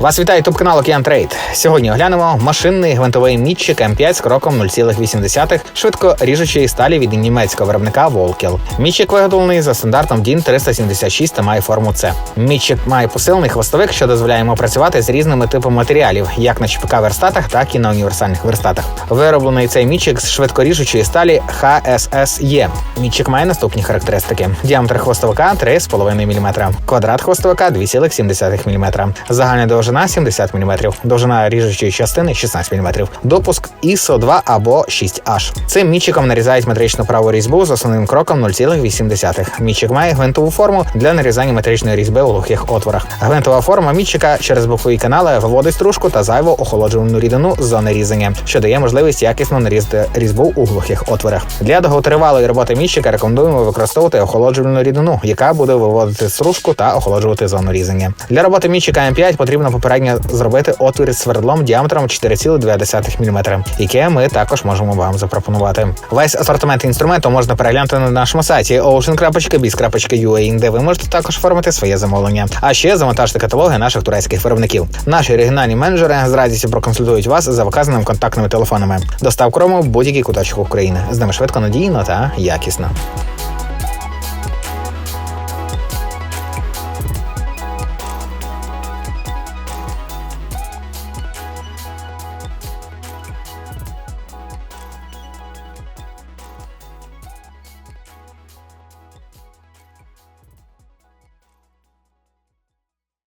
Вас вітає ютуб канал Океан Трейд. Сьогодні оглянемо машинний гвинтовий мітчик М5 з кроком 0,8 швидко ріжучої сталі від німецького виробника Волкел. Мітчик виготовлений за стандартом DIN 376 та має форму С. Мітчик має посилений хвостовик, що дозволяє йому працювати з різними типами матеріалів, як на ЧПК верстатах, так і на універсальних верстатах. Вироблений цей мітчик з швидкоріжучої сталі HSSE. Мітчик має наступні характеристики: діаметр хвостовика 3,5 мм, квадрат хвостовика 2,7 мм, загальна довжина 70 мм, довжина ріжучої частини 16 мм, допуск ISO 2 або 6H. Цим мітчиком нарізають метричну праву різьбу з основним кроком 0,8. Мітчик має гвинтову форму для нарізання метричної різьби у глухих отворах. Гвинтова форма мітчика через бокові канали виводить стружку та зайву охолоджувальну рідину з зони різання, що дає можливість якісно нарізати різьбу у глухих отворах. Для довготривалої роботи мітчика рекомендуємо використовувати охолоджувальну рідину, яка буде виводити стружку та охолоджувати зону різання. Для роботи мітчика М5 потрібно попередньо зробити отвір з свердлом діаметром 4,2 мм, яке ми також можемо вам запропонувати. Весь асортимент інструменту можна переглянути на нашому сайті ocean.biz.ua, де ви можете також оформити своє замовлення. А ще завантажити каталоги наших турецьких виробників. Наші регіональні менеджери з радістю проконсультують вас за вказаними контактними телефонами. Достав крому в будь-який куточок України. З ними швидко, надійно та якісно.